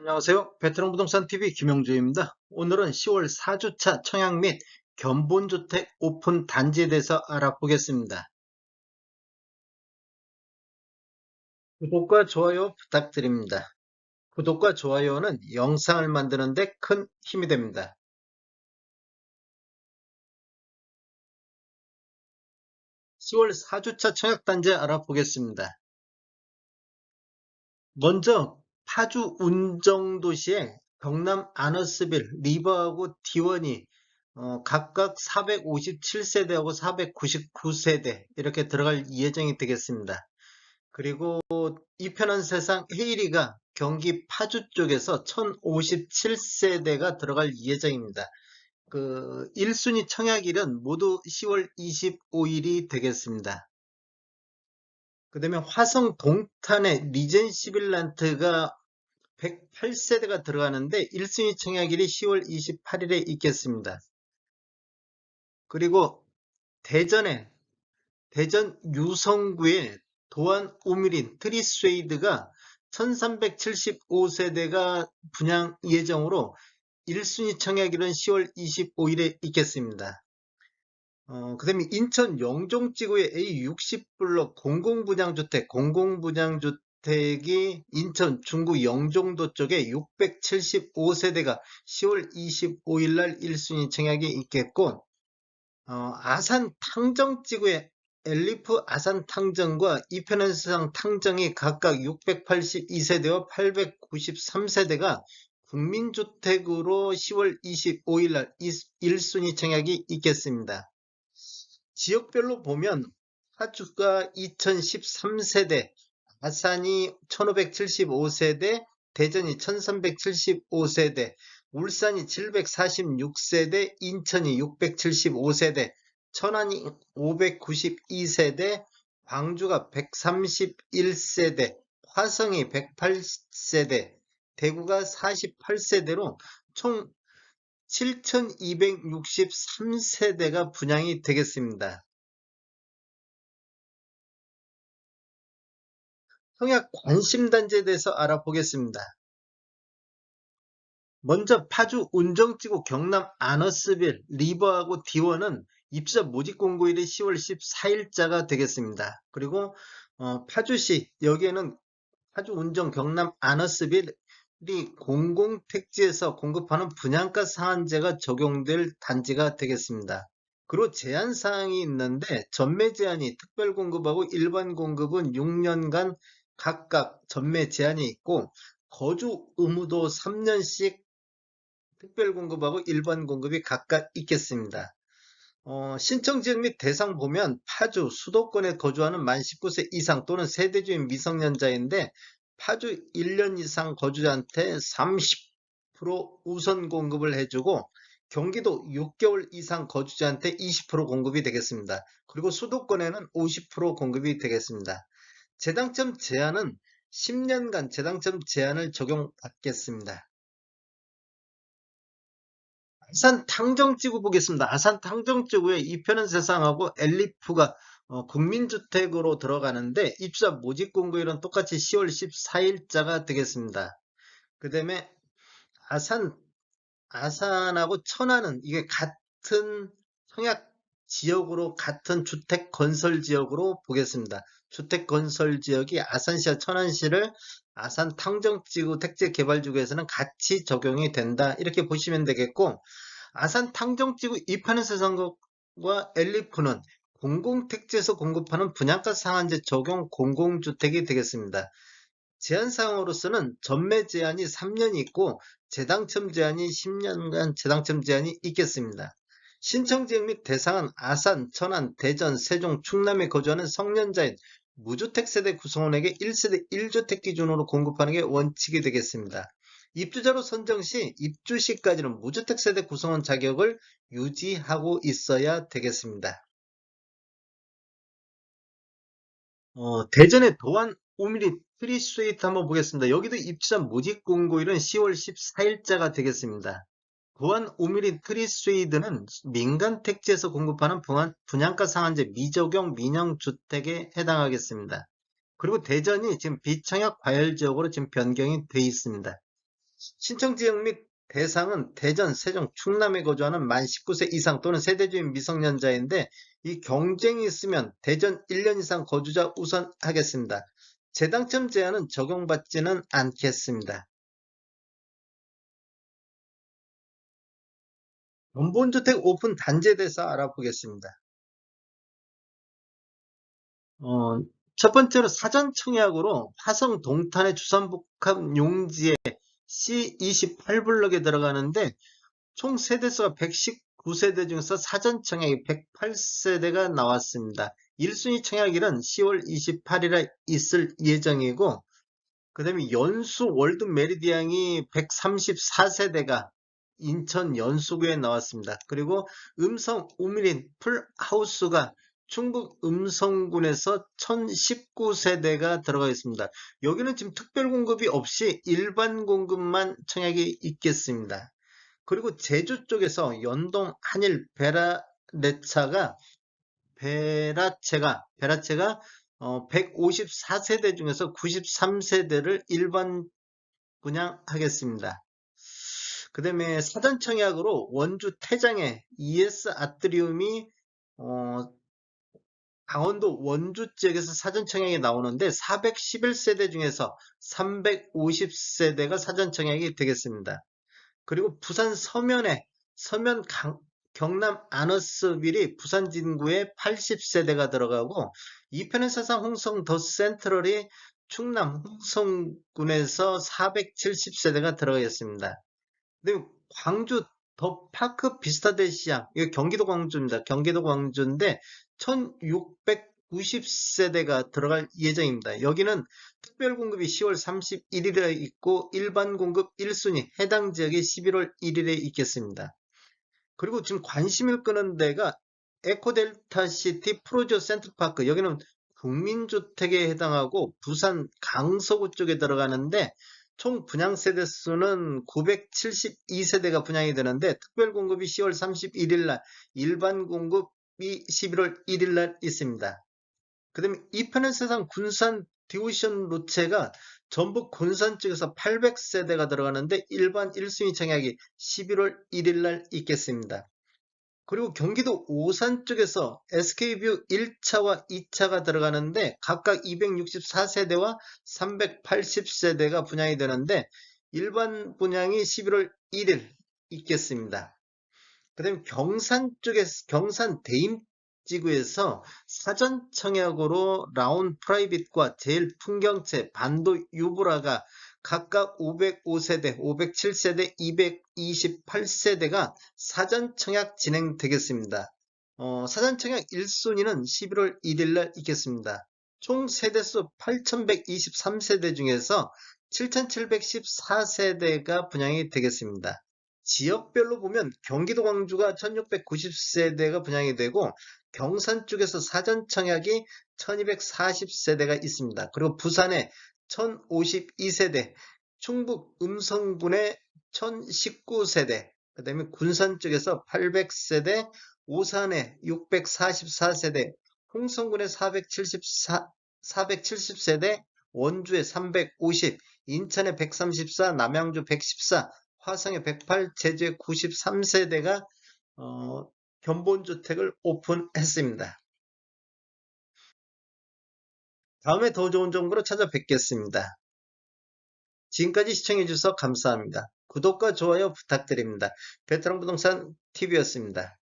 안녕하세요. 베트남 부동산 TV 김영주입니다. 오늘은 10월 4주차 청약 및 견본주택 오픈 단지에 대해서 알아보겠습니다. 구독과 좋아요 부탁드립니다. 구독과 좋아요는 영상을 만드는데 큰 힘이 됩니다. (10월 4주차 청약단지) 알아보겠습니다. 먼저 파주 운정도시의 경남 아너스빌, 리버하고 디원이 어, 각각 457세대하고 499세대 이렇게 들어갈 예정이 되겠습니다. 그리고 이 편한 세상 헤이리가 경기 파주 쪽에서 1057세대가 들어갈 예정입니다. 그 1순위 청약일은 모두 10월 25일이 되겠습니다. 그 다음에 화성 동탄의 리젠시 빌란트가 108세대가 들어가는데 1순위 청약일이 10월 28일에 있겠습니다. 그리고 대전에 대전 유성구의 도안 우미린 트리스웨이드가 1375세대가 분양 예정으로 1순위 청약일은 10월 25일에 있겠습니다. 어, 그 다음에 인천 영종지구의 A60블록 공공분양주택, 공공분양주택 이 인천 중구 영종도 쪽에 675세대가 10월 25일 날 1순위 청약이 있겠고, 어, 아산 탕정 지구의 엘리프 아산 탕정과 이편현상 탕정이 각각 682세대와 893세대가 국민주택으로 10월 25일 날 1순위 청약이 있겠습니다. 지역별로 보면 파주가 2013세대, 아산이 1575세대, 대전이 1375세대, 울산이 746세대, 인천이 675세대, 천안이 592세대, 광주가 131세대, 화성이 108세대, 대구가 48세대로 총 7,263세대가 분양이 되겠습니다. 청약 관심단지에 대해서 알아보겠습니다. 먼저 파주 운정지구 경남 아너스빌 리버하고 디원은 입주자 모집 공고일이 10월 14일자가 되겠습니다. 그리고 어, 파주시 여기에는 파주 운정 경남 아너스빌 이 공공택지에서 공급하는 분양가 상한제가 적용될 단지가 되겠습니다. 그리고 제한 사항이 있는데 전매 제한이 특별 공급하고 일반 공급은 6년간 각각 전매 제한이 있고 거주 의무도 3년씩 특별 공급하고 일반 공급이 각각 있겠습니다. 어, 신청 지역 및 대상 보면 파주 수도권에 거주하는 만 19세 이상 또는 세대주인 미성년자인데 파주 1년 이상 거주자한테 30% 우선 공급을 해주고 경기도 6개월 이상 거주자한테 20% 공급이 되겠습니다. 그리고 수도권에는 50% 공급이 되겠습니다. 재당첨 제한은 10년간 재당첨 제한을 적용받겠습니다. 아산 탕정지구 보겠습니다. 아산 탕정지구에 이편은 세상하고 엘리프가 어, 국민주택으로 들어가는데 입주자 모집 공고일은 똑같이 10월 14일자가 되겠습니다. 그 다음에 아산, 아산하고 천안은 이게 같은 청약 지역으로 같은 주택 건설 지역으로 보겠습니다. 주택 건설 지역이 아산시와 천안시를 아산 탕정지구 택지 개발지구에서는 같이 적용이 된다. 이렇게 보시면 되겠고 아산 탕정지구 입하는 세상과 엘리프는 공공택지에서 공급하는 분양가 상한제 적용 공공주택이 되겠습니다. 제한사항으로서는 전매 제한이 3년이 있고 재당첨 제한이 10년간 재당첨 제한이 있겠습니다. 신청지역 및 대상은 아산, 천안, 대전, 세종, 충남에 거주하는 성년자인 무주택 세대 구성원에게 1세대 1주택 기준으로 공급하는 게 원칙이 되겠습니다. 입주자로 선정 시 입주 시까지는 무주택 세대 구성원 자격을 유지하고 있어야 되겠습니다. 어, 대전의 도안 우미리 트리스웨이트 한번 보겠습니다. 여기도 입주자 모집 공고일은 10월 14일자가 되겠습니다. 도안 우미리 트리스웨이드는 민간 택지에서 공급하는 분양가 상한제 미적용 민영 주택에 해당하겠습니다. 그리고 대전이 지금 비청약 과열 지역으로 지금 변경이 되어 있습니다. 신청 지역 및 대상은 대전, 세종, 충남에 거주하는 만 19세 이상 또는 세대주민 미성년자인데 이 경쟁이 있으면 대전 1년 이상 거주자 우선 하겠습니다. 재당첨 제한은 적용받지는 않겠습니다. 원본주택 오픈 단지에 대해서 알아보겠습니다. 어, 첫 번째로 사전 청약으로 화성 동탄의 주산복합 용지에 C28블럭에 들어가는데 총 세대수가 119세대 중에서 사전 청약이 108세대가 나왔습니다. 1순위 청약일은 10월 28일에 있을 예정이고 그 다음에 연수 월드 메리디앙이 134세대가 인천 연수구에 나왔습니다. 그리고 음성 우미린 풀하우스가 충북 음성군에서 1019세대가 들어가 있습니다. 여기는 지금 특별 공급이 없이 일반 공급만 청약이 있겠습니다. 그리고 제주 쪽에서 연동 한일 베라레차가 베라체가 베라체가 어, 154세대 중에서 93세대를 일반 분양하겠습니다. 그 다음에 사전 청약으로 원주 태장의 ES 아트리움이 어, 강원도 원주 지역에서 사전 청약이 나오는데 411세대 중에서 350세대가 사전 청약이 되겠습니다. 그리고 부산 서면에 서면 강, 경남 아너스빌이 부산 진구에 80세대가 들어가고 이편의 사상 홍성 더 센트럴이 충남 홍성군에서 470세대가 들어가 있습니다. 그리고 광주 더 파크 비스타델 시장, 이거 경기도 광주입니다. 경기도 광주인데 1690세대가 들어갈 예정입니다. 여기는 특별 공급이 10월 31일에 있고 일반 공급 1순위 해당 지역이 11월 1일에 있겠습니다. 그리고 지금 관심을 끄는 데가 에코델타 시티 프로조 센트파크 여기는 국민주택에 해당하고 부산 강서구 쪽에 들어가는데 총 분양 세대 수는 972세대가 분양이 되는데 특별 공급이 10월 31일 날 일반 공급이 11월 1일 날 있습니다. 그 다음에 이편의 세상 군산 디오션 로체가 전북 군산 쪽에서 800세대가 들어가는데 일반 1순위 청약이 11월 1일 날 있겠습니다. 그리고 경기도 오산 쪽에서 SK뷰 1차와 2차가 들어가는데 각각 264세대와 380세대가 분양이 되는데 일반 분양이 11월 1일 있겠습니다. 그 다음에 경산 쪽에 경산 대임 지구에서 사전 청약으로 라운 프라이빗과 제일 풍경채 반도 유브라가 각각 505세대, 507세대, 228세대가 사전 청약 진행되겠습니다. 어, 사전 청약 1순위는 11월 1일 날 있겠습니다. 총 세대수 8123세대 중에서 7714세대가 분양이 되겠습니다. 지역별로 보면 경기도 광주가 1690세대가 분양이 되고 경산 쪽에서 사전 청약이 1240세대가 있습니다. 그리고 부산에 1052세대, 충북 음성군에 1019세대, 그 다음에 군산 쪽에서 800세대, 오산에 644세대, 홍성군에 474, 470세대, 원주에 350, 인천에 134, 남양주 114, 화성에 108, 제주에 93세대가 어, 견본주택을 오픈했습니다. 다음에 더 좋은 정보로 찾아뵙겠습니다. 지금까지 시청해주셔서 감사합니다. 구독과 좋아요 부탁드립니다. 베테랑 부동산 TV였습니다.